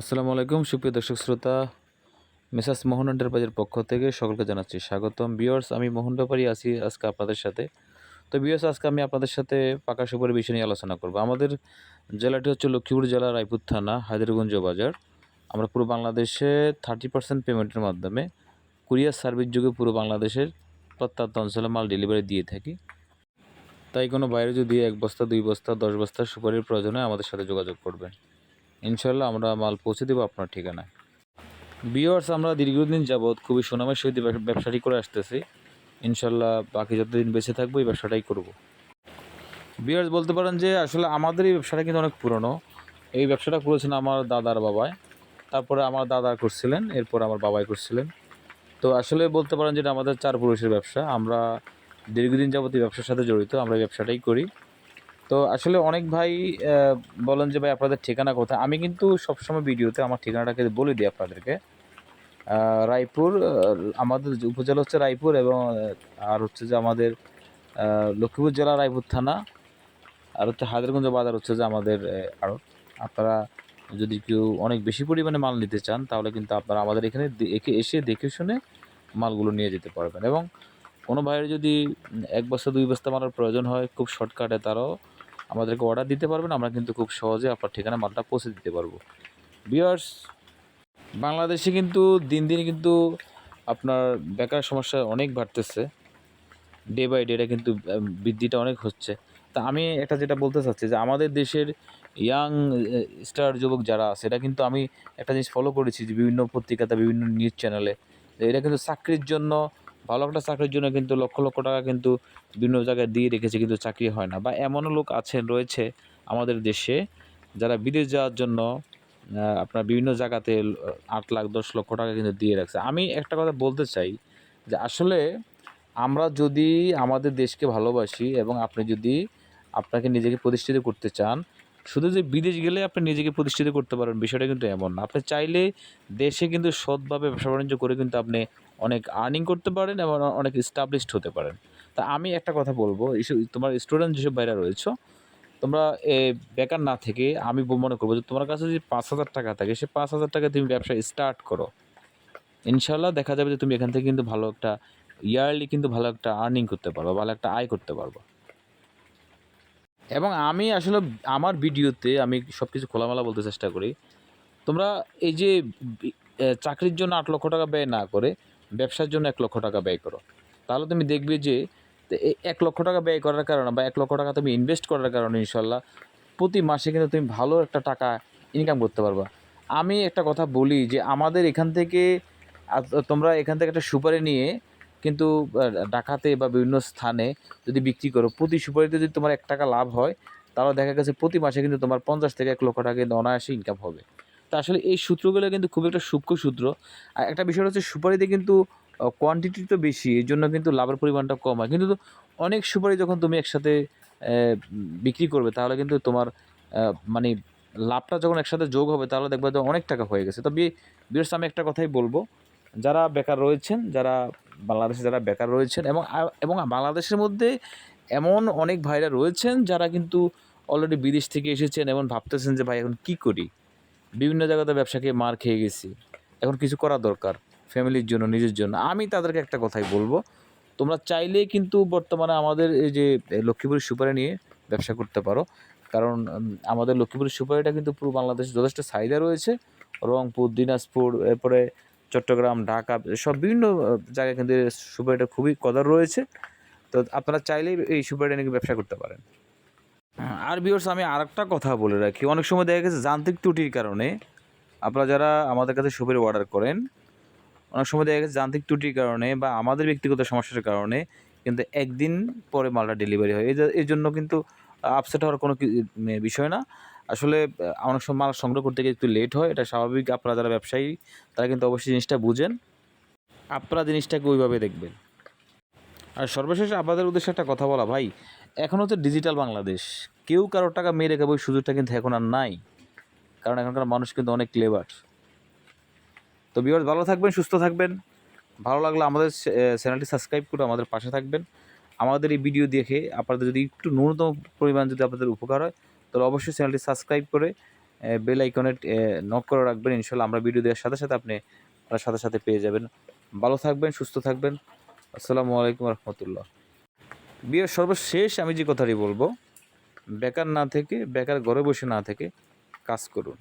আসসালামু আলাইকুম, সুপ্রিয় দর্শক শ্রোতা। মেসাস মোহন এন্টারপ্রাইজের পক্ষ থেকে সকলকে জানাচ্ছি স্বাগতম। বিয়ার্স আমি মোহন ব্যাপারী আছি আজকে আপনাদের সাথে। তো বিয়ার্স আজকে আমি আপনাদের সাথে পাকা সুপারি বিষয় নিয়ে আলোচনা করব। আমাদের জেলাটি হচ্ছে লক্ষ্মীপুর জেলা রায়পুর থানা, হায়দ্রগঞ্জ বাজার। আমরা পুরো বাংলাদেশে থার্টি পার্সেন্ট পেমেন্টের মাধ্যমে কুরিয়ার সার্ভিস যুগে পুরো বাংলাদেশের প্রত্যন্ত অঞ্চলে মাল ডেলিভারি দিয়ে থাকি। তাই কোনো বাইরে যদি এক বস্তা, দুই বস্তা, দশ বস্তা সুপারির প্রয়োজন হয় আমাদের সাথে যোগাযোগ করবেন। ইনশাল্লাহ আমরা মাল পৌঁছে দেবো আপনার ঠিকানায়। বিয়ার্স আমরা দীর্ঘদিন যাবৎ খুবই সুনামের সহিত ব্যব- ব্যবসাটি করে আসতেছি। ইনশাল্লাহ বাকি যতদিন বেঁচে থাকব এই ব্যবসাটাই করব। বিয়ার্স বলতে পারেন যে আসলে আমাদের এই ব্যবসাটা কিন্তু অনেক পুরনো। এই ব্যবসাটা করেছেন আমার দাদার বাবায় তারপরে আমার দাদা করছিলেন, এরপর আমার বাবাই করছিলেন। তো আসলে বলতে পারেন যেটা আমাদের চার পুরুষের ব্যবসা। আমরা দীর্ঘদিন যাবত এই ব্যবসার সাথে জড়িত, আমরা এই ব্যবসাটাই করি। তো আসলে অনেক ভাই বলেন যে, ভাই, আপনাদের ঠিকানা কোথায়? আমি কিন্তু সবসময় ভিডিওতে আমার ঠিকানাটাকে বলে দিই আপনাদেরকে। রায়পুর আমাদের উপজেলা হচ্ছে রায়পুর এবং আর হচ্ছে যে আমাদের লক্ষ্মীপুর জেলা রায়পুর থানা। আর হচ্ছে হায়দ্রগঞ্জ বাজার হচ্ছে যে আমাদের আরও আপনারা যদি কেউ অনেক বেশি পরিমাণে মাল নিতে চান, তাহলে কিন্তু আপনারা আমাদের এখানে একে, এসে দেখে শুনে মালগুলো নিয়ে যেতে পারবেন। এবং কোনো ভাইয়ের যদি এক বস্তা, দুই বস্তা মালের প্রয়োজন হয়, খুব শর্টকাটে তারাও আমাদেরকে অর্ডার দিতে পারবেন, আমরা কিন্তু খুব সহজে আপনার ঠিকানা, মালটা পৌঁছে দিতে পারব। বিয়ার্স বাংলাদেশে কিন্তু দিন দিন কিন্তু আপনার বেকার সমস্যা অনেক বাড়তেছে। ডে বাই ডে এটা কিন্তু বৃদ্ধিটা অনেক হচ্ছে। তা আমি একটা যেটা বলতে চাচ্ছি যে আমাদের দেশের ইয়াং স্টার যুবক যারা আছে এটা কিন্তু আমি একটা জিনিস ফলো করেছি যে বিভিন্ন পত্রিকাতে, বিভিন্ন নিউজ চ্যানেলে এটা কিন্তু চাকরির জন্য ভালো একটা চাকরির জন্য কিন্তু লক্ষ লক্ষ টাকা কিন্তু বিভিন্ন জায়গায় দিয়ে রেখেছে, কিন্তু চাকরি হয় না। বা এমনও লোক আছেন রয়েছে আমাদের দেশে যারা বিদেশ যাওয়ার জন্য আপনার বিভিন্ন জায়গাতে আট লাখ, দশ লক্ষ টাকা কিন্তু দিয়ে রাখছে। আমি একটা কথা বলতে চাই যে আসলে আমরা যদি আমাদের দেশকে ভালোবাসি এবং আপনি যদি আপনাকে নিজেকে প্রতিষ্ঠিত করতে চান শুধু যে বিদেশ গেলে আপনি নিজেকে প্রতিষ্ঠিত করতে পারেন বিষয়টা কিন্তু এমন না। আপনি চাইলে দেশে কিন্তু সৎভাবে ব্যবসা বাণিজ্য করে কিন্তু আপনি অনেক আর্নিং করতে পারেন এবং অনেক স্টাবলিশড হতে পারেন। তা আমি একটা কথা বলব তোমার স্টুডেন্ট যেসব বাইরে রয়েছে তোমরা এ, বেকার না থেকে আমি মনে করব যে তোমার কাছে যদি পাঁচ হাজার টাকা থাকে সে পাঁচ হাজার টাকা তুমি ব্যবসা স্টার্ট করো। ইনশাল্লাহ দেখা যাবে যে তুমি এখান থেকে কিন্তু ভালো একটা ইয়ারলি কিন্তু ভালো একটা আর্নিং করতে পারব ভালো একটা আয় করতে পারব। এবং আমি আসলে আমার ভিডিওতে আমি সব কিছু খোলামেলা বলতে চেষ্টা করি। তোমরা এই যে চাকরির জন্য আট লক্ষ টাকা ব্যয় না করে ব্যবসার জন্য এক লক্ষ টাকা ব্যয় করো। তাহলে তুমি দেখবে যে এক লক্ষ টাকা ব্যয় করার কারণে বা এক লক্ষ টাকা তুমি ইনভেস্ট করার কারণে ইনশাল্লাহ প্রতি মাসে কিন্তু তুমি ভালো একটা টাকা ইনকাম করতে পারবা। আমি একটা কথা বলি যে, আমাদের এখান থেকে তোমরা এখান থেকে একটা সুপারি নিয়ে কিন্তু ডাকাতে বা বিভিন্ন স্থানে যদি বিক্রি করো, প্রতি সুপারিতে যদি তোমার এক টাকা লাভ হয়, তাহলে দেখা গেছে প্রতি মাসে কিন্তু তোমার পঞ্চাশ থেকে এক লক্ষ টাকা কিন্তু অনায়াসে ইনকাম হবে। তা আসলে এই সূত্রগুলো কিন্তু খুব একটা সূক্ষ্ম সূত্র। আর একটা বিষয় হচ্ছে সুপারিতে কিন্তু কোয়ান্টিটি তো বেশি এই জন্য কিন্তু লাভের পরিমাণটা কম হয়। কিন্তু অনেক সুপারি যখন তুমি একসাথে বিক্রি করবে, তাহলে কিন্তু তোমার মানে লাভটা যখন একসাথে যোগ হবে, তাহলে দেখবে যে অনেক টাকা হয়ে গেছে। তবে বিশেষ আমি একটা কথাই বলব যারা বেকার রয়েছেন, যারা বাংলাদেশে যারা বেকার রয়েছেন এবং এবং বাংলাদেশের মধ্যে এমন অনেক ভাইরা রয়েছেন যারা কিন্তু অলরেডি বিদেশ থেকে এসেছেন এবং ভাবতেছেন যে, ভাই, এখন কি করি? বিভিন্ন জায়গাতে ব্যবসাকে মার খেয়ে গেছি। এখন কিছু করা দরকার, ফ্যামিলির জন্য, নিজের জন্য। আমি তাদেরকে একটা কথাই বলব, তোমরা চাইলেই কিন্তু বর্তমানে আমাদের এই যে লক্ষ্মীপুরের সুপারি নিয়ে ব্যবসা করতে পারো। কারণ আমাদের লক্ষ্মীপুরের সুপারিটা কিন্তু পুরো বাংলাদেশে যথেষ্ট চাহিদা রয়েছে। রংপুর, দিনাজপুর, এরপরে চট্টগ্রাম, ঢাকা, সব বিভিন্ন জায়গায় কিন্তু সুপারিটা খুবই কদর রয়েছে। তো আপনারা চাইলেই এই সুপারিটা নিয়ে ব্যবসা করতে পারেন। আর বিয়র্স আমি আর একটা কথা বলে রাখি। অনেক সময় দেখা গেছে যান্ত্রিক ত্রুটির কারণে আপনারা যারা আমাদের কাছে সুপারি অর্ডার করেন, অনেক সময় দেখা গেছে যান্ত্রিক ত্রুটির কারণে বা আমাদের ব্যক্তিগত সমস্যার কারণে কিন্তু একদিন পরে মালটা ডেলিভারি হয়। এই জন্য কিন্তু আপসেট হওয়ার কোনো বিষয় না। আসলে অনেক সময় মাল সংগ্রহ করতে গিয়ে একটু লেট হয়, এটা স্বাভাবিক। আপনারা যারা ব্যবসায়ী, তারা কিন্তু অবশ্যই জিনিসটা বুঝেন। আপনারা জিনিসটাকে ওইভাবে দেখবেন। আর সর্বশেষ আপনাদের উদ্দেশ্যে একটা কথা বলা, ভাই, এখন হচ্ছে ডিজিটাল বাংলাদেশ। কেউ কারোর টাকা মেরে রেখে ওই সুযোগটা কিন্তু এখন আর নাই। কারণ এখনকার মানুষ কিন্তু অনেক ক্লেভার তো বিভার ভালো থাকবেন, সুস্থ থাকবেন। ভালো লাগলে আমাদের চ্যানেলটি সাবস্ক্রাইব করে আমাদের পাশে থাকবেন। আমাদের এই ভিডিও দেখে আপনাদের যদি একটু ন্যূনতম পরিমাণ যদি আপনাদের উপকার হয়, তাহলে অবশ্যই চ্যানেলটি সাবস্ক্রাইব করে বেল আইকনে নক করে রাখবেন। ইনশাল্লাহ আমরা ভিডিও দেওয়ার সাথে সাথে আপনি আপনার সাথে সাথে পেয়ে যাবেন। ভালো থাকবেন, সুস্থ থাকবেন। আসসালামু আলাইকুম রহমতুল্লাহ। বিয়ের সর্বশেষ আমি যে কথাটি বলব, বেকার না থেকে, বেকার ঘরে বসে না থেকে কাজ করুন।